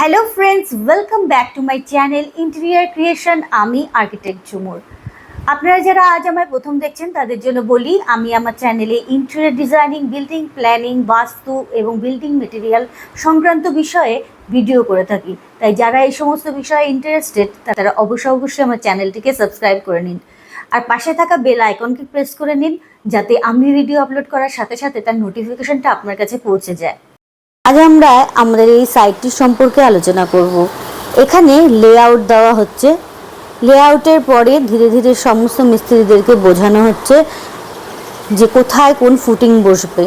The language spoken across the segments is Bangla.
Hello friends welcome back to my channel interior creation আমি আর্কিটেক্ট ঝুমুর আপনারা যারা আজ আমায় প্রথম দেখছেন, তাদের জন্য বলি, আমি আমার চ্যানেলে ইন্টেরিয়ার ডিজাইনিং বিল্ডিং প্ল্যানিং বাস্তু এবং বিল্ডিং মেটেরিয়াল সংক্রান্ত বিষয়ে ভিডিও করে থাকি। তাই যারা এই সমস্ত বিষয়ে ইন্টারেস্টেড তারা অবশ্যই অবশ্যই আমার চ্যানেলটিকে সাবস্ক্রাইব করে নিন। আর পাশে থাকা বেল আইকনকে প্রেস করে নিন, যাতে আমি ভিডিও আপলোড করার সাথে সাথে তার নোটিফিকেশনটা আপনার কাছে পৌঁছে যায়। আজ আমরা আমাদের এই সাইটটি সম্পর্কে আলোচনা করব। এখানে লেআউট দেওয়া হচ্ছে। লেআউটের পরে ধীরে ধীরে সমস্ত মিস্ত্রিদেরকে বোঝানো হচ্ছে যে কোথায় কোন ফুটিং বসবে।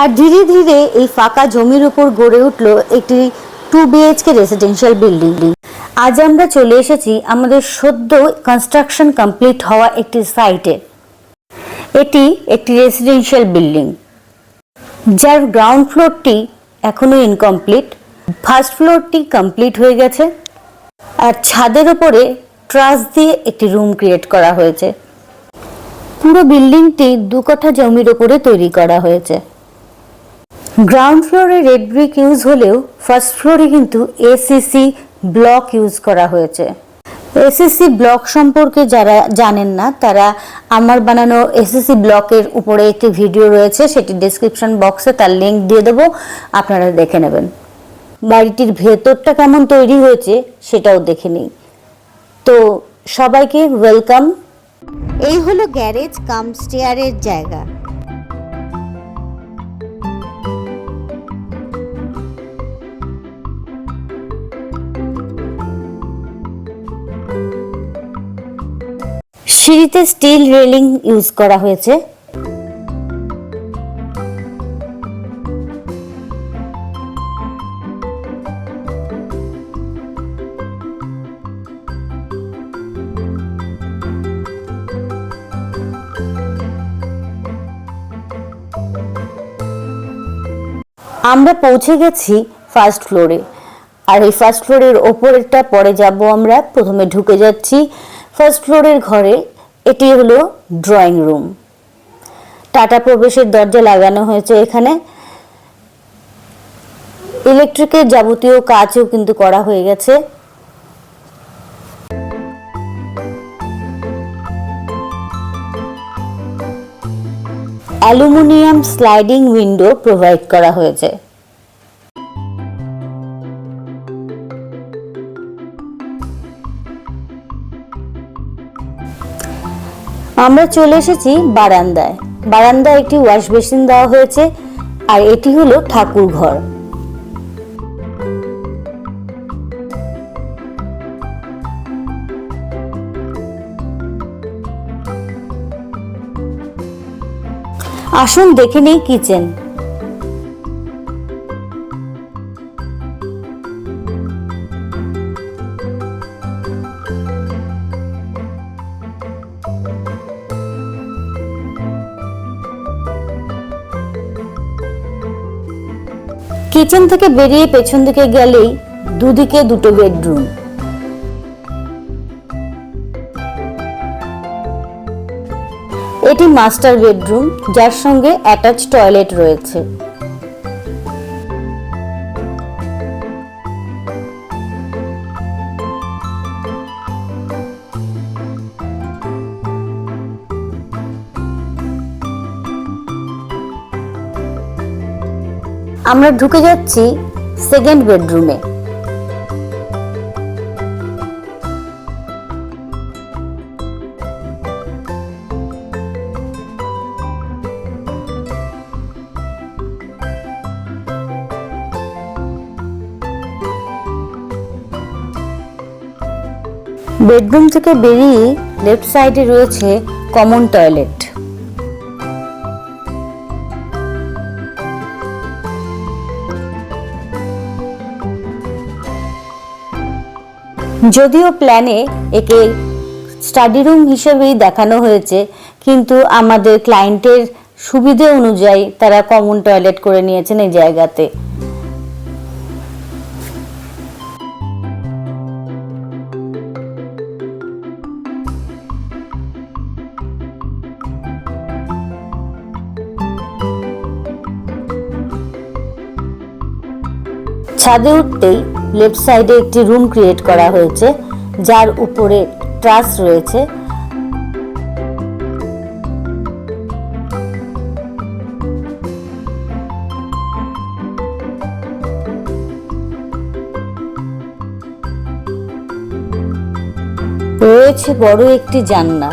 আর ধীরে ধীরে এই ফাঁকা জমির উপর গড়ে উঠল একটি টু বিএইচকে রেসিডেন্সিয়াল বিল্ডিং আজ আমরা চলে এসেছি আমাদের সদ্য কনস্ট্রাকশন কমপ্লিট হওয়া একটি সাইটে এটি একটি রেসিডেন্সিয়াল বিল্ডিং যার গ্রাউন্ড ফ্লোরটি এখনও ইনকমপ্লিট ফার্স্ট ফ্লোরটি কমপ্লিট হয়ে গেছে। আর ছাদের ওপরে ট্রাস দিয়ে একটি রুম ক্রিয়েট করা হয়েছে। পুরো বিল্ডিংটি দু কাঠা জমির ওপরে তৈরি করা হয়েছে। গ্রাউন্ড ফ্লোরে রেড ব্রিক ইউজ হলেও ফার্স্ট ফ্লোরে কিন্তু এসিসি ব্লক ইউজ করা হয়েছে। এসএসসি ব্লক সম্পর্কে যারা জানেন না, তারা আমার বানানো এসএসসি ব্লকের উপরে একটি ভিডিও রয়েছে, সেটি ডেসক্রিপশন বক্সে তার লিঙ্ক দিয়ে দেবো, আপনারা দেখে নেবেন। বাড়িটির ভেতরটা কেমন তৈরি হয়েছে সেটাও দেখে নিই। তো সবাইকে ওয়েলকাম এই হলো গ্যারেজ কাম স্টেয়ারের জায়গা। সিঁড়িতে স্টিল রেলিং ইউজ করা হয়েছে। আমরা পৌঁছে গেছি ফার্স্ট ফ্লোরে আর এই ফার্স্ট ফ্লোরের ওপরেরটা পরে যাব আমরা। প্রথমে ঢুকে যাচ্ছি ফার্স্ট ফ্লোরের ঘরে এটি হলো ড্রয়িং রুম টাটা প্রবেশের দরজা লাগানো হয়েছে এখানে। ইলেকট্রিকের যাবতীয় কাজও কিন্তু করা হয়ে গেছে। অ্যালুমিনিয়াম স্লাইডিং উইন্ডো প্রোভাইড করা হয়েছে। আমরা চলে এসেছি বারান্দায়। বারান্দায় একটি ওয়াশ বেসিন দেওয়া হয়েছে আর এটি হলো ঠাকুর ঘর আসুন দেখে নেই কিচেন। কিচেন থেকে বেরিয়ে পেছন দিকে গেলেই দুদিকে দুটো বেডরুম। এটি মাস্টার বেডরুম, যার সঙ্গে অ্যাটাচ টয়লেট রয়েছে। আমরা ঢুকে যাচ্ছি সেকেন্ড বেডরুমে বেডরুম থেকে বেরিয়ে লেফট সাইডে রয়েছে কমন টয়লেট যদিও প্ল্যানে একে স্টাডি রুম হিসেবেই দেখানো হয়েছে, কিন্তু আমাদের ক্লায়েন্টের সুবিধে অনুযায়ী তারা কমন টয়লেট করে নিয়েছেন এই জায়গাতে। ছাদে উঠতেই লেফট সাইডে একটি রুম ক্রিয়েট করা হয়েছে, যার উপরে ট্রাস রয়েছে। রয়েছে বড় একটি জানলা,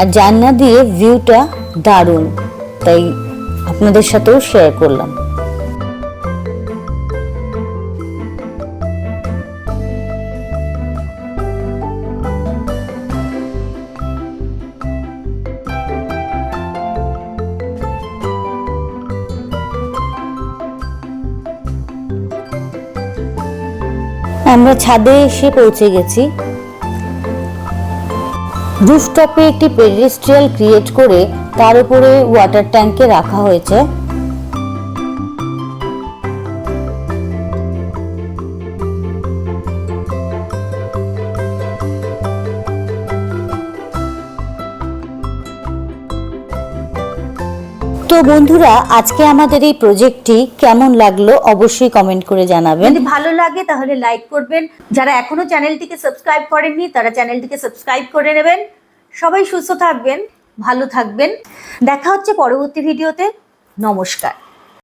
আর জানলা দিয়ে ভিউটা দারুণ, তাই আপনাদের সাথেও শেয়ার করলাম। আমরা ছাদে এসে পৌঁছে গেছি। রুফটপে একটি পেডেস্ট্রিয়াল ক্রিয়েট করে তার উপরে ওয়াটার ট্যাঙ্কে রাখা হয়েছে। তো বন্ধুরা, আজকে আমাদের এই প্রজেক্টটি কেমন লাগল অবশ্যই কমেন্ট করে জানাবেন। যদি ভালো লাগে তাহলে লাইক করবেন। যারা এখনও চ্যানেলটিকে সাবস্ক্রাইব করেননি, তারা চ্যানেলটিকে সাবস্ক্রাইব করে নেবেন। সবাই সুস্থ থাকবেন, ভালো থাকবেন। দেখা হচ্ছে পরবর্তী ভিডিওতে নমস্কার।